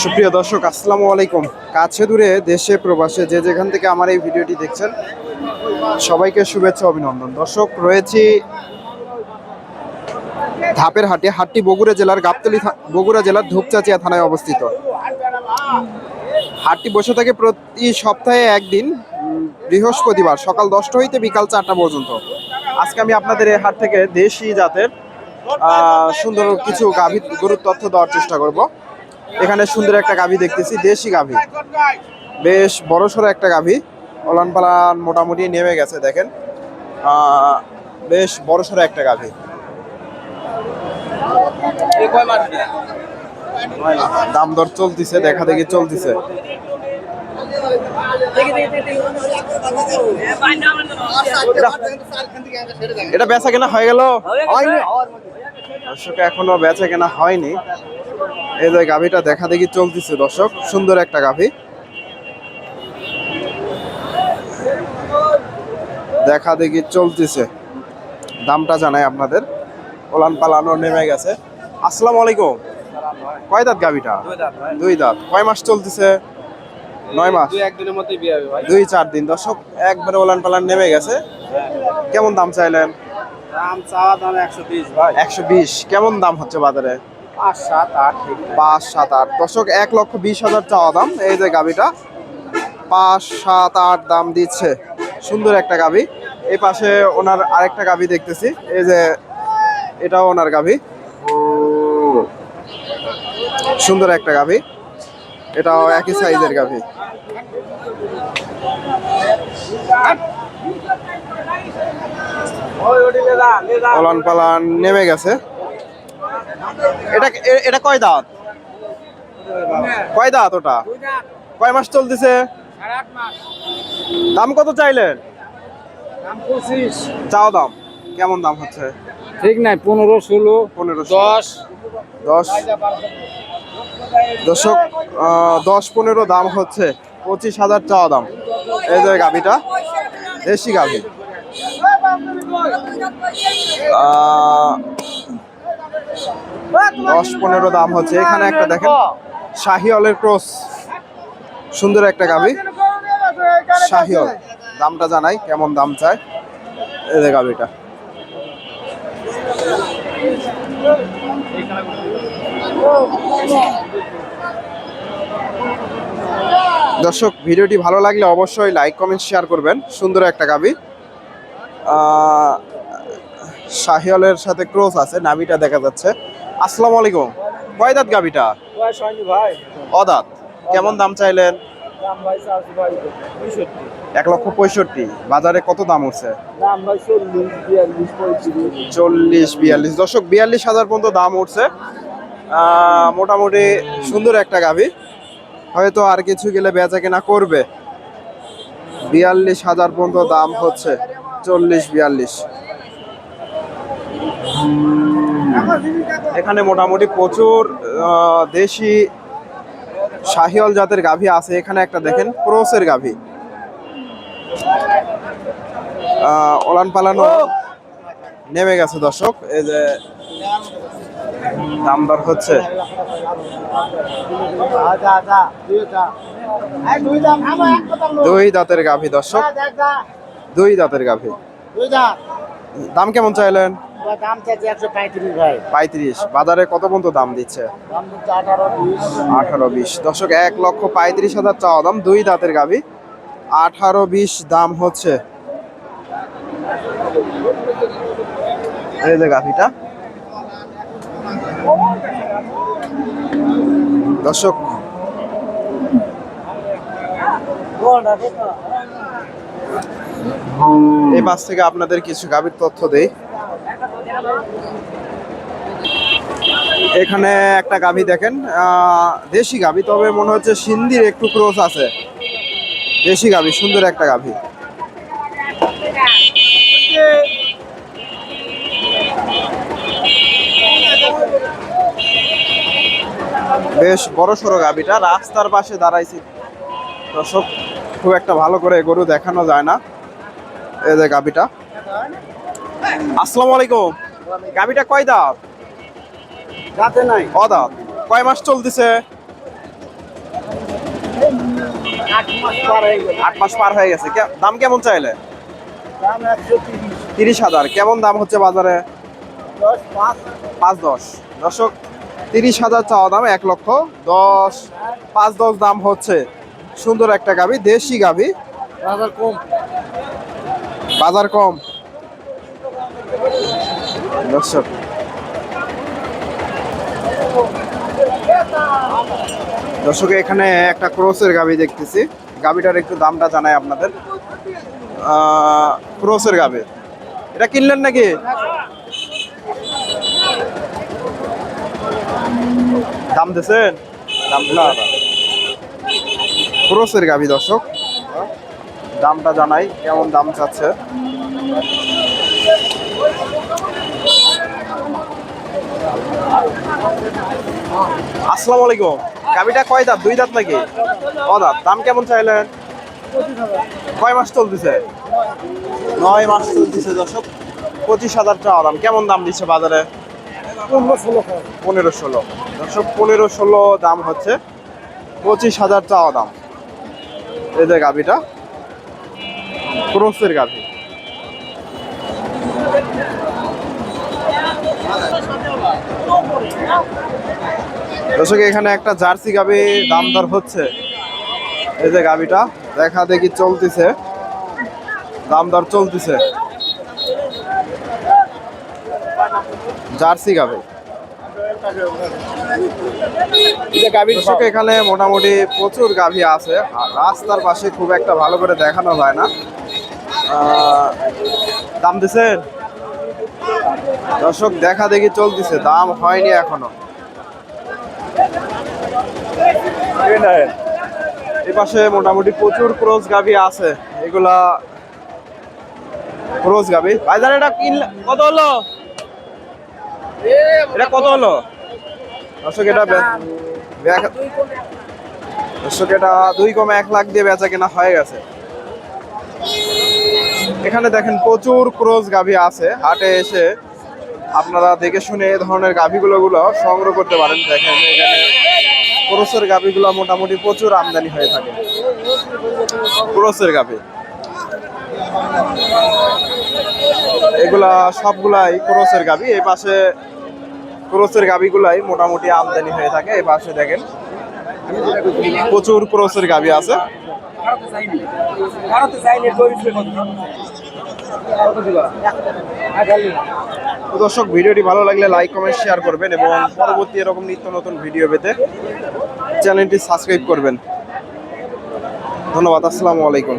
সুপ্রিয় দর্শক, আসসালামু আলাইকুম। কাছে দূরে দেশে প্রবাসে যে যেখান থেকে আমার এই ভিডিওটি দেখছেন, সবাইকে শুভেচ্ছা, অভিনন্দন। দর্শক, রয়েছি ধাপের হাটে হাটটি বগুড়া জেলার গাবতলি বগুড়া জেলার ধূপচাচিয়া থানায় অবস্থিত। হাটটি বসে থাকে প্রতি সপ্তাহে একদিন বৃহস্পতিবার সকাল দশটা হইতে বিকাল চারটা পর্যন্ত। আজকে আমি আপনাদের এই হাট থেকে দেশি জাতের সুন্দর কিছু গাভী, গরুর তথ্য দেওয়ার চেষ্টা করব। এখানে সুন্দর একটা গাভী দেখতেছি, দেশি গাভী। বেশ বড় সড়ো একটা গাভী। ওলান পালান মোটামুটি নেমে গেছে, দেখেন। বেশ বড় সড়ো একটা গাভী। দাম দর চলতিছে, দেখা দেখি চলতিছে। এটা বেচা কেনা হয়ে গেল? দর্শক এখনও বেচা কেনা হয়নি। এই যে গাভীটা দেখা দেখি চলতেছে দর্শক। সুন্দর একটা গাভী। দেখা দেখি চলতেছে। দামটা জানাই আপনাদের। ওলান পালানো নেমে গেছে। আসসালামু আলাইকুম। কয় দাঁত গাভীটা? দুই দাঁত। কয় মাস চলতেছে? নয় মাস? দুই একদিনের মধ্যেই বিয়ে হবে ভাই। দুই চার দিন। দর্শক একবারে ওলান পালান নেমে গেছে। কেমন দাম চাইলেন? দাম চাওয়া দাম একশো বিশ ভাই। একশো বিশ। কেমন দাম হচ্ছে বাজারে? পাঁচ সাত আট পাঁচ সাত আট। দর্শক এক লক্ষ বিশ হাজার চাওয়া দাম। এই যে গাবিটা পাঁচ সাত আট দাম দিচ্ছে। সুন্দর একটা গাবি। এই পাশে ওনার আরেকটা গাবি দেখতেছি। এই যে এটাও ওনার গাবি। সুন্দর একটা গাবি। এটাও একই সাইজের গাবি। ওলান পালান নেমে গেছে। এটা এটা কয় দাঁত? কয় দাঁত ওটা? কয় মাস চলতেছে। দাম কত চাইলেন? চাও দাম। কেমন দাম হচ্ছে? ঠিক নাই পনেরো ষোলো পনেরো দশ। দশ। আহ, দশ পনেরো দাম হচ্ছে পঁচিশ হাজার চাওয়া দাম। এই যে গাভিটা দেশি গাভি। দশ পনেরো দাম হচ্ছে। এখানে একটা দেখেন শাহিওয়ালের ক্রস। সুন্দর একটা গাভি। শাহিওল দামটা জানাই কেমন দাম চায়। এই যে গাভিটা। দর্শক ভিডিওটি ভালো লাগলে অবশ্যই লাইক কমেন্ট শেয়ার করবেন। সুন্দর একটা গাবি। শাহিওয়ালের সাথে ক্রস আছে নাভিটা দেখা যাচ্ছে। আসসালামু আলাইকুম। কয় দাঁত গাবিটা? অদাঁত কেমন দাম চাইলেন? এক লক্ষ পঁয়ষট্টি। বাজারে কত দাম উঠছে? দাম ভাই চল্লিশ বিয়াল্লিশ চল্লিশ বিয়াল্লিশ হাজার পর্যন্ত দাম উঠছে। মোটামুটি সুন্দর একটা গাভি। হয়তো আর কিছু গেলে বেচা কেনা করবে। বিয়াল্লিশ হাজার পর্যন্ত দাম হচ্ছে চল্লিশ বিয়াল্লিশ। এখানে মোটামুটি প্রচুর দেশি শাহিওয়াল জাতের গাভী আছে। এখানে একটা দেখেন ক্রোসের গাভী। ওলান পালানো নেমে গেছে দর্শক। এই যে দাম দর হচ্ছে? দুই দাঁতের গাভী, দর্শক। দুই দাঁতের গাভী। দাম কেমন চাইলেন? পঁয়ত্রিশ। বাজারে কত পর্যন্ত দাম দিচ্ছে? আঠারো বিশ। এক লক্ষ পঁয়ত্রিশ হাজার দুই দাঁতের আঠারো বিশ দাম হচ্ছে। দর্শক, এই পাশ থেকে আপনাদের কিছু গাভীর তথ্য দেই। এখানে একটা গাভী দেখেন দেশি গাভী, তবে মনে হচ্ছে সিন্ধির একটু ক্রোস আছে। দেশি গাভী, সুন্দর একটা গাভী। বেশ বড় সড়ো গাভীটা রাস্তার পাশে দাঁড়াইছি। দর্শক খুব একটা ভালো করে গরু দেখানো যায় না। এই যে গাভীটা আসসালামু আলাইকুম। গাবিটা কয় দাঁত? রাতে নাই। ক দাঁত? কয় মাস চলতেছে? আট মাস পার হয়ে মাস পার হয়ে গেছে। দাম কেমন চাইলে? তিরিশ। হাজার। কেমন দাম হচ্ছে বাজারে? পাঁচ দশ। দর্শক তিরিশ হাজার চাওয়া দাম এক লক্ষ দশ পাঁচ দশ দাম হচ্ছে। সুন্দর একটা গাবি দেশি গাবি। হাজার কম। বাজার কম। দর্শক। দর্শক এখানে একটা ক্রোসের গাবি দেখতেছি। গাবিটার একটু দামটা জানাই আপনাদের। ক্রোসের গাবি। এটা কিনলেন নাকি? দাম দিয়েছেন দাম না ক্রোসের গাবি দর্শক। দামটা জানাই কেমন দাম চাচ্ছে? আসসালামু আলাইকুম। গাবিটা কয় দাঁত? দুই দাঁত নাকি? ও দাঁত? দাম কেমন চাইলেন? কয় মাস চলতেছে? নয় মাস চলতেছে দর্শক। পঁচিশ হাজার টাকা দাম। কেমন দাম দিচ্ছে বাজারে? পনেরো ষোলো দর্শক, পনেরো ষোলো দাম হচ্ছে পঁচিশ হাজার চাওয়া দাম। এই যে গাভিটা, ক্রোসের গাভি। দর্শক, এখানে একটা জার্সি গাভি দাম দর হচ্ছে। এই যে গাভিটা, দেখা দেখি চলতেছে। দাম দর চলতেছে। জার্সি গাভি। দর্শক এখানে মোটামুটি প্রচুর গাভী আছে। আর রাস্তার পাশে খুব একটা ভালো করে দেখানো যায় না। দাম দিছেন? দর্শক, দেখা দেখি চলতেছে। দাম হয়নি এখনও। এই পাশে মোটামুটি প্রচুর ক্রোজ গাভী আছে। এগুলা ক্রোজ গাভী। ভাইজান, এটা কিনলে কত হলো? এটা কত হলো? এটা দুই এক লাখ দিয়ে হয়ে গেছে। এখানে দেখেন প্রচুর ক্রোজ গাভী আছে। হাটে এসে আপনারা দেখে শুনে এই ধরনের গাভীগুলো গুলো সংগ্রহ করতে পারেন। দেখেন এখানে ক্রোসের গাভীগুলো মোটামুটি প্রচুর আমদানি হয়ে থাকে। ক্রোসের গাভী। এগুলা সবগুলাই ক্রোসের গাভী এই পাশে ক্রোসের গাভিগুলাই মোটামুটি আমদানি হয়ে থাকে। এই পাশে দেখেন, প্রচুর ক্রোসের গাভি আছে। দর্শক, ভিডিওটি ভালো লাগলে লাইক, কমেন্ট, শেয়ার করবেন এবং পরবর্তী এরকম নিত্য নতুন ভিডিও পেতে চ্যানেলটি সাবস্ক্রাইব করবেন। ধন্যবাদ, আসসালামু আলাইকুম।